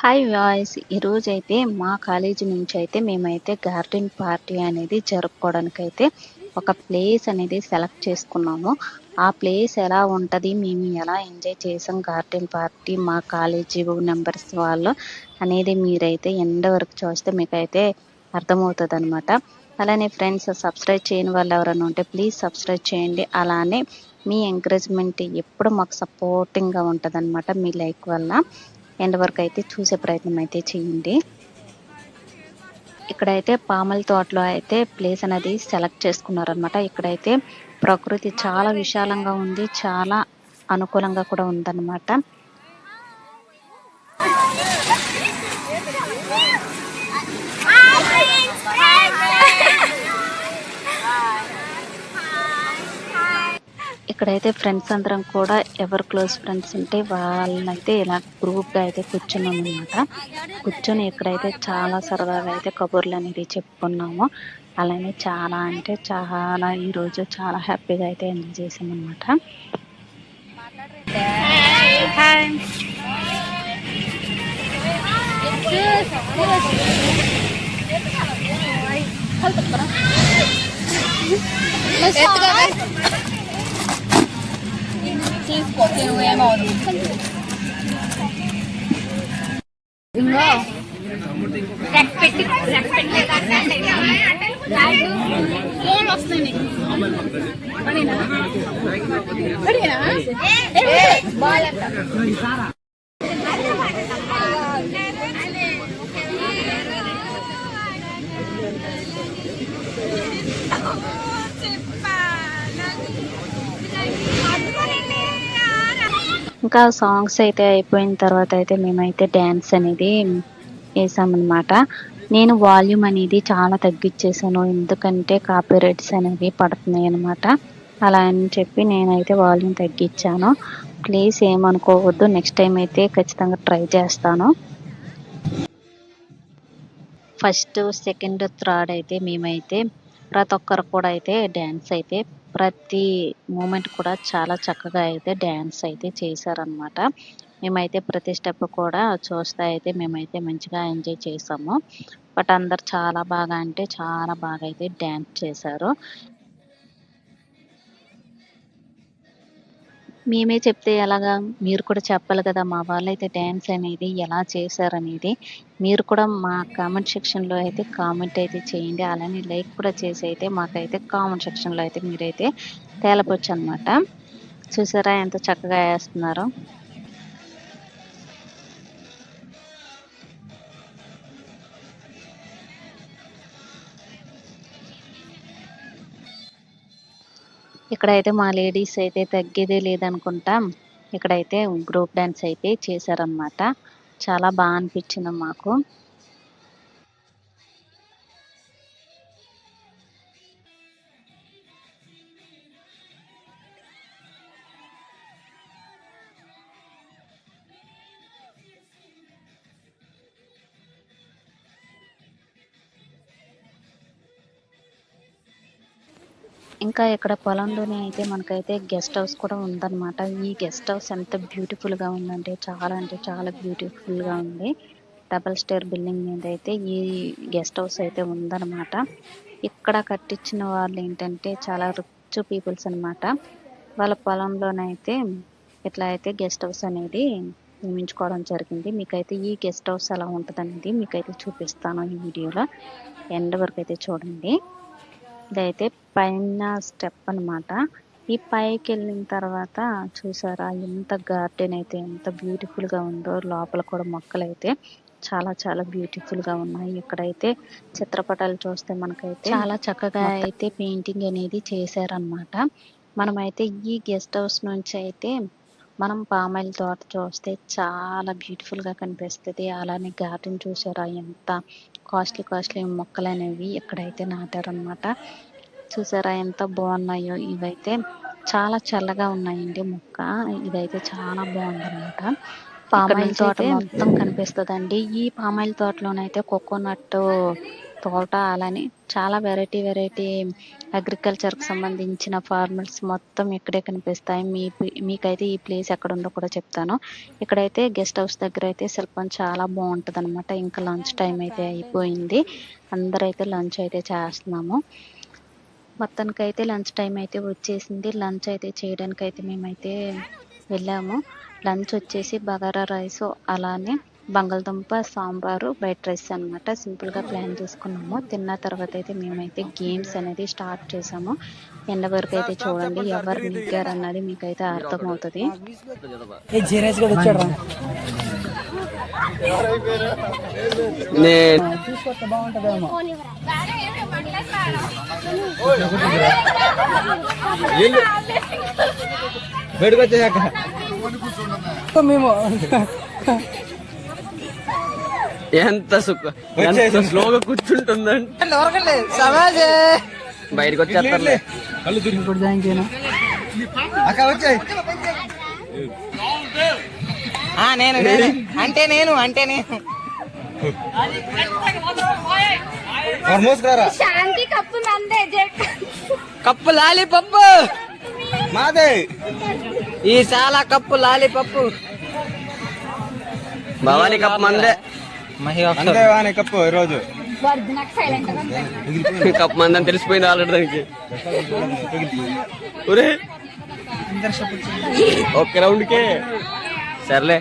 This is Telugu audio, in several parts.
హాయ్ వాయిస్ ఈరోజు అయితే మా కాలేజీ నుంచి అయితే మేమైతే గార్డెన్ పార్టీ అనేది జరుపుకోవడానికి అయితే ఒక ప్లేస్ అనేది సెలెక్ట్ చేసుకున్నాము. ఆ ప్లేస్ ఎలా ఉంటుంది మేము ఎలా ఎంజాయ్ చేసాం గార్డెన్ పార్టీ మా కాలేజీ నెంబర్స్ వాళ్ళు అనేది మీరైతే ఎండ వరకు చూస్తే మీకైతే అర్థమవుతుంది అనమాట అలానే ఫ్రెండ్స్ సబ్స్క్రైబ్ చేయని వాళ్ళు ఎవరైనా ఉంటే ప్లీజ్ సబ్స్క్రైబ్ చేయండి. అలానే మీ ఎంకరేజ్మెంట్ ఎప్పుడు మాకు సపోర్టింగ్గా ఉంటుంది మీ లైక్ వల్ల. ఎండ్ వరకు అయితే చూసే ప్రయత్నం అయితే చేయండి. ఇక్కడైతే పామల తోటలో అయితే ప్లేస్ అనేది సెలెక్ట్ చేసుకున్నారనమాట ఇక్కడైతే ప్రకృతి చాలా విశాలంగా ఉంది చాలా అనుకూలంగా కూడా ఉందన్నమాట. ఇక్కడైతే ఫ్రెండ్స్ అందరం కూడా ఎవరు క్లోజ్ ఫ్రెండ్స్ ఉంటే వాళ్ళైతే ఇలా గ్రూప్గా అయితే కూర్చున్నాం అనమాట కూర్చొని ఇక్కడైతే చాలా సరదాగా అయితే కబుర్లు అనేది చెప్పుకున్నాము. అలానే చాలా అంటే చాలా ఈరోజు చాలా హ్యాపీగా అయితే ఎంజాయ్ చేసాం అనమాట తీసుకో తిను ఏమవుదు పెట్టి ఫోన్ వస్తుంది ఇంకా సాంగ్స్ అయితే అయిపోయిన తర్వాత అయితే మేమైతే డ్యాన్స్ అనేది వేసామన్నమాట నేను వాల్యూమ్ అనేది చాలా తగ్గించేసాను ఎందుకంటే కాపీ రైట్స్ అనేవి పడుతున్నాయి అనమాట అలా అని చెప్పి నేనైతే వాల్యూమ్ తగ్గించాను ప్లీజ్ ఏమనుకోవద్దు. నెక్స్ట్ టైం అయితే ఖచ్చితంగా ట్రై చేస్తాను. ఫస్ట్ సెకండ్ థర్డ్ అయితే మేమైతే ప్రతి ఒక్కరు కూడా అయితే డ్యాన్స్ అయితే ప్రతి మూమెంట్ కూడా చాలా చక్కగా అయితే డ్యాన్స్ అయితే చేశారనమాట మేమైతే ప్రతి స్టెప్ కూడా చూస్తే అయితే మేమైతే మంచిగా ఎంజాయ్ చేసాము. బట్ అందరు చాలా బాగా అంటే చాలా బాగా అయితే డ్యాన్స్ చేశారు. మేమే చెప్తే ఎలాగా? మీరు కూడా చెప్పాలి కదా మా వాళ్ళైతే డ్యాన్స్ అనేది ఎలా చేశారనేది. మీరు కూడా మా కామెంట్ సెక్షన్లో అయితే కామెంట్ అయితే చేయండి. అలానే లైక్ కూడా చేసి అయితే మాకైతే కామెంట్ సెక్షన్లో అయితే మీరైతే తేలపొచ్చు అనమాట చూసారా ఎంత చక్కగా వేస్తున్నారు? ఇక్కడైతే మా లేడీస్ అయితే తగ్గేదే లేదనుకుంటా. ఇక్కడైతే గ్రూప్ డాన్స్ అయితే చేశారనమాట చాలా బాగా అనిపించింది మాకు. ఇంకా ఇక్కడ పొలంలోనే అయితే మనకైతే గెస్ట్ హౌస్ కూడా ఉందన్నమాట. ఈ గెస్ట్ హౌస్ ఎంత బ్యూటిఫుల్గా ఉందంటే చాలా అంటే చాలా బ్యూటిఫుల్గా ఉంది. డబల్ స్టేర్ బిల్డింగ్ మీద అయితే ఈ గెస్ట్ హౌస్ అయితే ఉందన్నమాట. ఇక్కడ కట్టించిన వాళ్ళు ఏంటంటే చాలా రిచ్ పీపుల్స్ అనమాట వాళ్ళ పొలంలోనైతే ఇట్లా అయితే గెస్ట్ హౌస్ అనేది నిర్మించుకోవడం జరిగింది. మీకైతే ఈ గెస్ట్ హౌస్ ఎలా ఉంటుంది అనేది మీకైతే చూపిస్తాను ఈ వీడియోలో. ఎండ్ వరకు అయితే చూడండి. ఇదైతే పైన స్టెప్ అనమాట ఈ పైకి వెళ్ళిన తర్వాత చూసారా ఎంత గార్డెన్ అయితే ఎంత బ్యూటిఫుల్గా ఉందో. లోపల కూడా మొక్కలు అయితే చాలా చాలా బ్యూటిఫుల్గా ఉన్నాయి. ఇక్కడైతే చిత్రపటాలు చూస్తే మనకైతే చాలా చక్కగా అయితే పెయింటింగ్ అనేది చేశారనమాట మనమైతే ఈ గెస్ట్ హౌస్ నుంచి అయితే మనం పామాయిల్ తోట చూస్తే చాలా బ్యూటిఫుల్గా కనిపిస్తుంది. అలానే గార్డెన్ చూసారా? ఎంత కాస్ట్లీ కాస్ట్లీ మొక్కలు అనేవి ఇక్కడైతే నాటారనమాట చూసారా ఎంత బాగున్నాయో? ఇవైతే చాలా చల్లగా ఉన్నాయండి మొక్క. ఇదైతే చాలా బాగుందన్నమాట. పామాయిల్ తోట మొత్తం కనిపిస్తుందండి. ఈ పామాయిల్ తోటలోనైతే కోకోనట్ తోట అలానే చాలా వెరైటీ వెరైటీ అగ్రికల్చర్కి సంబంధించిన ఫార్మర్స్ మొత్తం ఇక్కడే కనిపిస్తాయి. మీ మీకైతే ఈ ప్లేస్ ఎక్కడ ఉందో కూడా చెప్తాను. ఇక్కడైతే గెస్ట్ హౌస్ దగ్గర అయితే శిల్పం చాలా బాగుంటది అనమాట ఇంకా లంచ్ టైం అయితే అయిపోయింది. అందరైతే లంచ్ అయితే చేస్తున్నాము. మొత్తానికి అయితే లంచ్ టైం అయితే వచ్చేసింది. లంచ్ అయితే చేయడానికి అయితే మేమైతే వెళ్ళాము. లంచ్ వచ్చేసి బగారా రైస్ అలానే బంగాళదుంప సాంబారు వైట్ రైస్ అనమాట సింపుల్గా ప్లాన్ చేసుకున్నాము. తిన్న తర్వాత అయితే మేమైతే గేమ్స్ అనేది స్టార్ట్ చేసాము. ఎండ వరకు అయితే చూడండి ఎవరు నెగ్గారు అన్నది మీకైతే అర్థమవుతుంది. బాగుంటదేమో. బయటకు వచ్చేసాక మేము ఎంత సుఖ ఎంత స్లోగా కూర్చుంటుందంటే. బయటకు వచ్చేస్తారులే. వచ్చాయి. నేను అంటే నేను అంటే నేను. కప్పు నందే కప్పు లాలీపప్పు. మాదే. ఈ చాలా కప్పు లాలీపప్పు. భవానీ కప్ మందే. మహి అంతే వాని కప్పు ఈరోజు. నాకు సైలెంట్ కప్ మందని తెలిసిపోయింది ఆల్రెడీ దానికి. ఒరే. ఒక్క రౌండ్కే. సర్లే.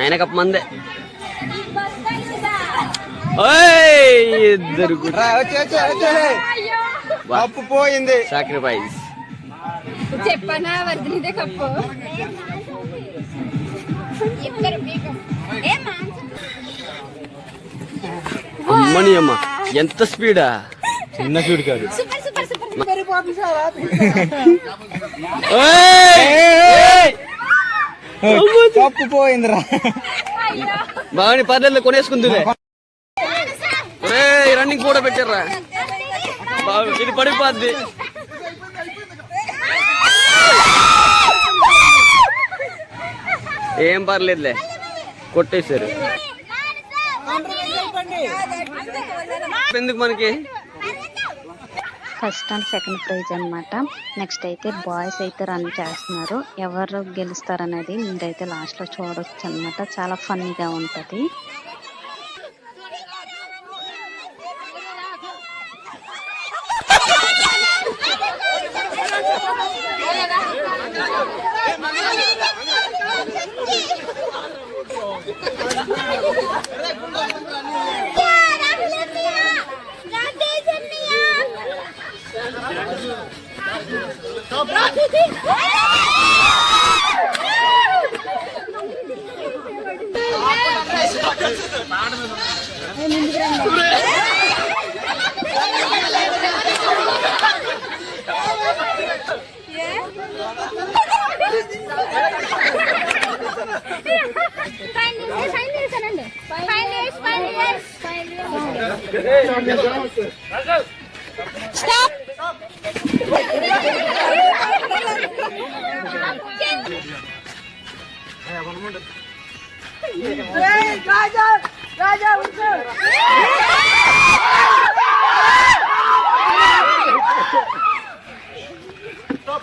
ఆయన కప్ మందే. ఇద్దరు కప్పు పోయింది. సాక్రిఫైస్ చెప్పనా వర్ధనిదే కప్పు? అమ్మని అమ్మ ఎంత స్పీడా? చిన్న చూడు కాదు. Super super super. ఓయ్! కప్పు పోయిందిరా. బాగా పర్లేదు కొనేసుకుందిలే. రన్నింగ్ కూడా పెట్టారా బాగా ఇది పడిపోద్ది. ఏం పర్లేదులే కొట్టేశారు. ఎందుకు మనకి? ఫస్ట్ అండ్ సెకండ్ ప్రైజ్ అన్నమాట. నెక్స్ట్ అయితే బాయ్స్ అయితే రన్ చేస్తున్నారు. ఎవరు గెలుస్తారనేది మీరైతే లాస్ట్లో చూడొచ్చు అన్నమాట చాలా ఫన్నీగా ఉంటది. పాడు Stop. Hey, Raja! Raja, what's up? Stop.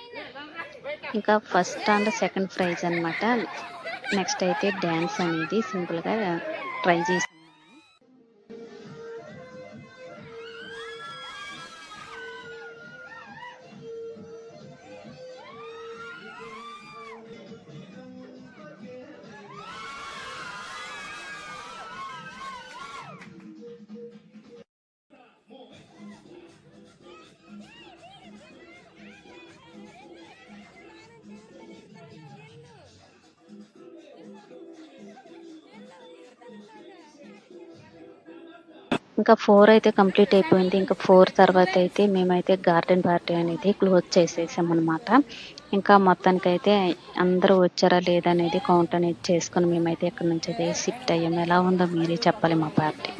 ఇంకా ఫస్ట్ అండ్ సెకండ్ ప్రైజ్ అన్నమాట. నెక్స్ట్ అయితే డ్యాన్స్ అనేది సింపుల్గా ట్రై చేసి ఇంకా ఫోర్ అయితే కంప్లీట్ అయిపోయింది. ఇంకా ఫోర్ తర్వాత అయితే మేమైతే గార్డెన్ పార్టీ అనేది క్లోజ్ చేసేసాం అనమాట ఇంకా మొత్తానికి అయితే అందరూ వచ్చారా లేదా అనేది కౌంట్ అనేది చేసుకుని మేమైతే ఎక్కడి నుంచి అయితే షిఫ్ట్ అయ్యాము ఎలా ఉందో మీరే చెప్పాలి మా పార్టీ